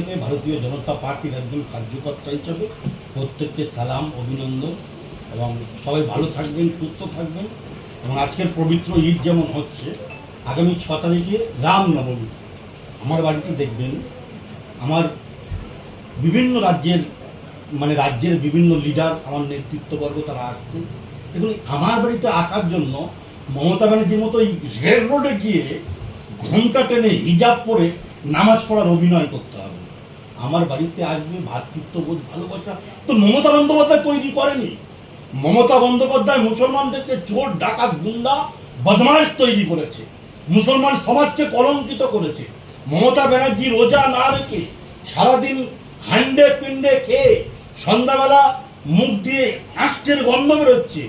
থেকে ভারতীয় জনতা পার্টির একজন কার্যকর্তা হিসাবে প্রত্যেককে সালাম, অভিনন্দন এবং সবাই ভালো থাকবেন, সুস্থ থাকবেন এবং আজকের পবিত্র ঈদ যেমন হচ্ছে, আগামী ছ তারিখে রামনবমী আমার বাড়িতে দেখবেন, আমার বিভিন্ন রাজ্যের মানে রাজ্যের বিভিন্ন লিডার, আমার নেতৃত্ববর্গ তারা আসছে। এবং আমার বাড়িতে আসার জন্য মমতা ব্যানার্জির মতো এই রেল রোডে গিয়ে ঘোমটা টেনে হিজাব পরে নামাজ পড়ার অভিনয় করতে হবে। আমার বাড়িতে আসবে ভ্রাতৃত্ববোধ ভালোবাসা। তো মমতা বন্দ্যোপাধ্যায় তৈরি করেনি। মমতা বন্দ্যোপাধ্যায় মুসলমানদেরকে চোর, ডাকাত, গুন্ডা বদমাশ তৈরি করেছে। মুসলমান সমাজকে কলঙ্কিত করেছে। মমতা ব্যানার্জি রোজা না রেখে সারাদিন হান্ডে পিন্ডে খেয়ে সন্ধ্যাবেলা মুখ দিয়ে আষ্টের গন্ধ বেরোচ্ছে।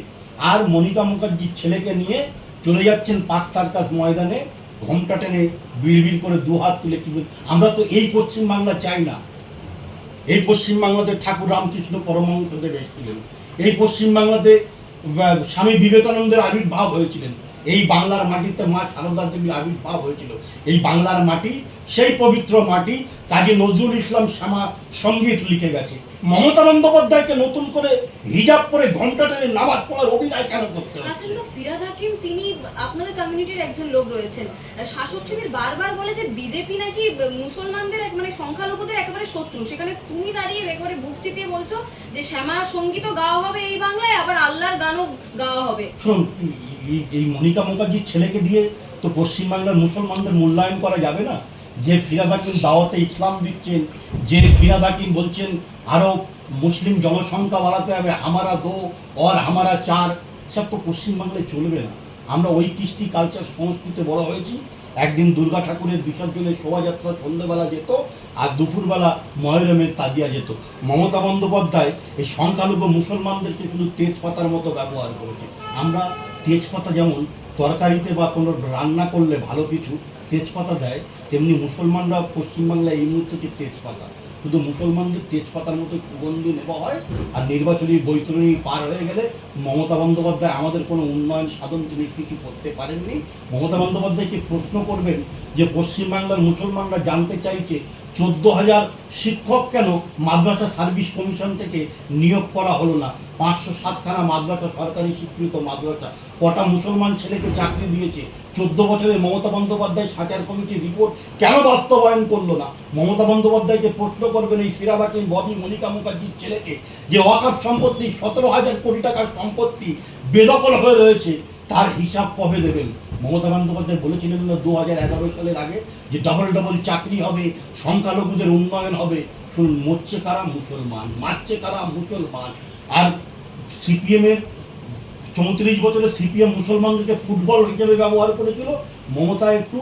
আর মনিকা মুখার্জির ছেলেকে নিয়ে চলে যাচ্ছেন পাক সার্কাস ময়দানে। ঘোমটা টেনে বিড়বিড় করে দু হাত তুলে কি আমরা তো এই পশ্চিমবাংলা চাই না। এই পশ্চিমবাংলাতে ঠাকুর রামকৃষ্ণ পরমহংসদেব এসেছিলেন। এই পশ্চিমবাংলাতে স্বামী বিবেকানন্দের আবির্ভাব হয়েছিলেন। এই বাংলার মাটিতে মা সারদা দেবীর আবির্ভাব হয়েছিল। এই বাংলার মাটি সেই পবিত্র মাটি কাজী নজরুল ইসলাম শ্যামা সংগীত লিখে গেছে। মমতা বন্দ্যোপাধ্যায়কে নতুন করে হিজাব পরে ঘণ্টা টেনে নামাজ পড়ার অভিনয় কেন করতে আসলে তো ফিরাদ হাকিম তিনি আপনাদের কমিউনিটির একজন লোক রয়েছেন। শাসক শিবির বারবার বলে যে বিজেপি নাকি মুসলমানদের মানে সংখ্যালঘুদের একেবারে শত্রু। সেখানে তুমি দাঁড়িয়ে একেবারে বুক চিতিয়ে বলছো যে শ্যামার সঙ্গীতও গাওয়া হবে এই বাংলায় আবার আল্লাহর গানও গাওয়া হবে। শুনুন এই- মনিকা মুখার্জির ছেলেকে দিয়ে তো পশ্চিমবাংলার মুসলমানদের মূল্যায়ন করা যাবে না? যে ফিরাদ হাকিম দাওয়াতে ইসলাম দিচ্ছেন, যে ফিরাদ হাকিম বলছেন আরও মুসলিম জনসংখ্যা বাড়াতে হবে, হামারা দো অর হামারা চার। সব তো পশ্চিমবাংলায় চলবে না। আমরা ওই কৃষ্টি কালচার সংস্কৃতি বড় হয়েছি। একদিন দুর্গা ঠাকুরের বিসর্জনের শোভাযাত্রা সন্ধ্যেবেলা যেত আর দুপুরবেলা ময়রমের তাজিয়া যেত। মমতা বন্দ্যোপাধ্যায় এই সংখ্যালঘু মুসলমানদেরকে শুধু তেজপাতার মতো ব্যবহার করেছে। আমরা তেজপাতা যেমন তরকারিতে বা কোনো রান্না করলে ভালো কিছু তেজপাতা দেয়, তেমনি মুসলমানরা পশ্চিমবাংলায় এই মুহূর্তে যে তেজপাতা। শুধু মুসলমানদের তেজপাতার মতো সুগন্ধি নেওয়া হয় আর নির্বাচনী বৈতরণী পার হয়ে গেলে মমতা বন্দ্যোপাধ্যায় আমাদের কোনো উন্নয়ন সাধন তিনি কিছু করতে পারেননি। মমতা বন্দ্যোপাধ্যায়কে প্রশ্ন করবেন যে পশ্চিমবাংলার মুসলমানরা জানতে চাইছে চোদ্দ হাজার শিক্ষক কেন মাদ্রাসা সার্ভিস কমিশন থেকে নিয়োগ করা হলো না? পাঁচশো সাতখানা মাদ্রাসা, সরকারি স্বীকৃত মাদ্রাসা। কটা মুসলমান ছেলেকে চাকরি দিয়েছে? চোদ্দ বছরে মমতা বন্দ্যোপাধ্যায় সাচার কমিটির রিপোর্ট কেন বাস্তবায়ন করল না? মমতা বন্দ্যোপাধ্যায়কে প্রশ্ন করবেন এই ফিরাদ হাকিম ববি মনিকা মুখার্জির ছেলেকে যে ওয়াকাফ সম্পত্তি, সতেরো হাজার কোটি টাকার সম্পত্তি বেদখল হয়ে রয়েছে, তার হিসাব কবে দেবেন? মমতা বন্দ্যোপাধ্যায় বলেছিলেন না দু হাজার এগারো সালের আগে যে ডবল ডবল চাকরি হবে, সংখ্যালঘুদের উন্নয়ন হবে। শুনুন, মরছে কারা মুসলমান? মারছে কারা মুসলমান? আর সিপিএমের চৌত্রিশ বছরে সিপিএম মুসলমানদেরকে ফুটবল হিসেবে ব্যবহার করেছিল। মমতা একটু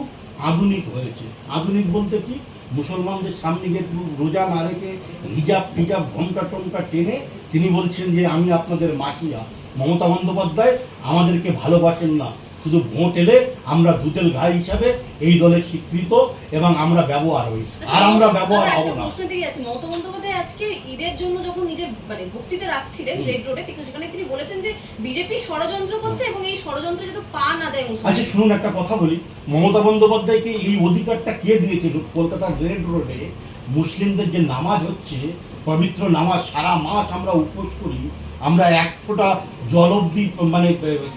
আধুনিক হয়েছে। আধুনিক বলতে কি? মুসলমানদের সামনে গিয়ে রোজা না রেখে হিজাব টিজাব ঘণ্টা টন্টা টেনে তিনি বলছেন যে, আমি আপনাদের মাখিয়া মমতা বন্দ্যোপাধ্যায় আমাদেরকে ভালোবাসেন না। শুধু ভোট এলে আমরা দুতেল গায়ে হিসাবে এই দলে স্বীকৃত এবং আমরা ব্যবহার হই। আর আমরা ব্যবহার হব না। প্রশ্ন দিয়ে যাচ্ছে। মমতা বন্দ্যোপাধ্যায় আজকে ঈদের জন্য যখন নিজের মানে বক্তৃতা রাখছিলেন রেড রোডে সেখানে তিনি বলেছেন যে বিজেপি ষড়যন্ত্র করছে এবং এই ষড়যন্ত্র যাতে পা না দেয় আচ্ছা শুনুন একটা কথা বলি। মমতা বন্দ্যোপাধ্যায়কে এই অধিকারটা কে দিয়েছে? কলকাতার রেড রোডে মুসলিমদের যে নামাজ হচ্ছে পবিত্র নামাজ সারা মাস আমরা উপোস করি আমরা এক ফোঁটা জল অব্দি মানে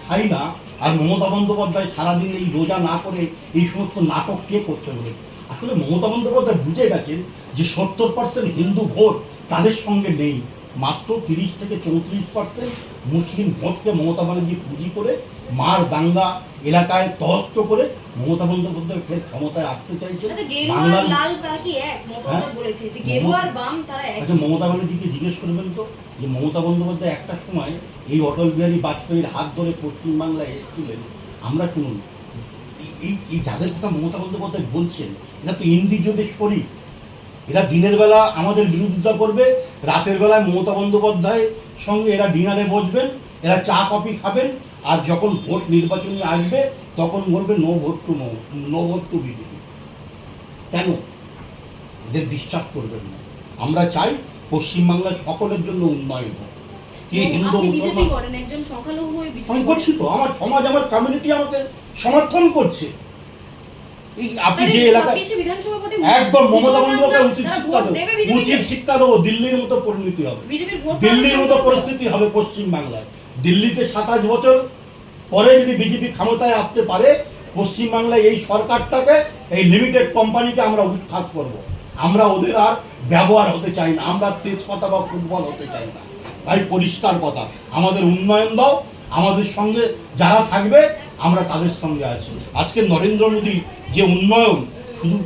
খাই না আর মমতা বন্দ্যোপাধ্যায় সারাদিন এই রোজা না করে এই সমস্ত নাটক কে করছে বলে? আসলে মমতা বন্দ্যোপাধ্যায় বুঝে গেছেন যে সত্তর পার্সেন্ট হিন্দু ভোট তাদের সঙ্গে নেই। মাত্র তিরিশ থেকে চৌত্রিশ পার্সেন্ট মুসলিম ভোটকে মমতা ব্যানার্জি পুঁজি করে মার দাঙ্গা এলাকায় তহস্ত করে মমতা বন্দ্যোপাধ্যায় ফের ক্ষমতায় আসতে চাইছে আচ্ছা মমতা হ্যাঁ? আচ্ছা মমতা ব্যানার্জিকে জিজ্ঞেস করবেন তো যে মমতা বন্দ্যোপাধ্যায় একটা সময় এই অটল বিহারী বাজপেয়ীর হাত ধরে পশ্চিমবাংলায় এসেছিলেন। আমরা শুনুন এই- এই যাদের কথা মমতা বন্দ্যোপাধ্যায় বলছেন এরা তো ইন্ডিজোদের শরীর এরা দিনের বেলা আমাদের বিরোধিতা করবে রাতের বেলায় মমতা বন্দ্যোপাধ্যায়ের সঙ্গে এরা ডিনারে বসবেন এরা চা কফি খাবেন আর যখন ভোট নির্বাচনী আসবে তখন বলবে no vote to no no vote to BJP. কেন? এদের বিশ্বাস করবেন না। আমরা চাই পশ্চিমবাংলার সকলের জন্য উন্নয়ন হোক। কি হিন্দু মুসলমান? আমি করছি তো আমার সমাজ আমার কমিউনিটি আমাকে সমর্থন করছে। এই আপনি যে এই এলাকায় 26 বিধানসভা ভোটে একদম মমতা বন্দ্যোপাধ্যায় উচিত শিক্ষা দেবো। উচিত শিক্ষা দেবো দিল্লির মতো পরিণতি হবে। দিল্লির মতো পরিস্থিতি হবে পশ্চিম বাংলায় দিল্লিতে সাতাশ বছর পরে যদি বিজেপি ক্ষমতায় আসতে পারে পশ্চিম এই সরকারটাকে এই লিমিটেড কোম্পানিকে আমরা উৎখাত করব। আমরা ওদের আর ব্যবহার হতে চাই না। আমরা তেজপাতা বা ফুটবল হতে চাই না। ভাই পরিষ্কার কথা। আমাদের উন্নয়ন দাও। আমাদের সঙ্গে যারা থাকবে আমরা তাদের সঙ্গে আছি। আজকে নরেন্দ্র মোদী যে উন্নয়ন শুধু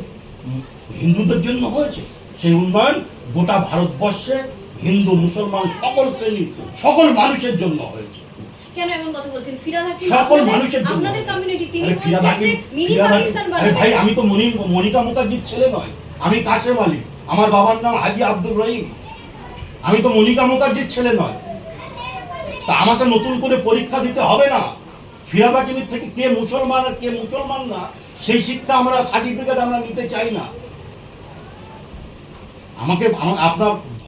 হিন্দুদের জন্য হয়েছে সেই উন্নয়ন গোটা ভারতবর্ষে হিন্দু মুসলমান সকল শ্রেণি সকল মানুষের জন্য হয়েছে। কেন এমন কথা বলছেন? ফিরাদ হাকিম সকল মানুষের আপনাদের কমিউনিটি তিনি বলছেন যে মিনি পাকিস্তান আরে ভাই আমি তো মনি মনিকা মুখার্জির ছেলে নয় আমি কাশেম আলী আমার বাবার নাম হাজি আব্দুর রহিম। আমি তো মনিকা মুখার্জির ছেলে নয়। তা আমাকে নতুন করে পরীক্ষা দিতে হবে না। ফিরাদ হাকিমের থেকে কে মুসলমান আর কে মুসলমান না সেই শিক্ষা আমরা সার্টিফিকেট আমরা নিতে চাই না। আমাকে আপনার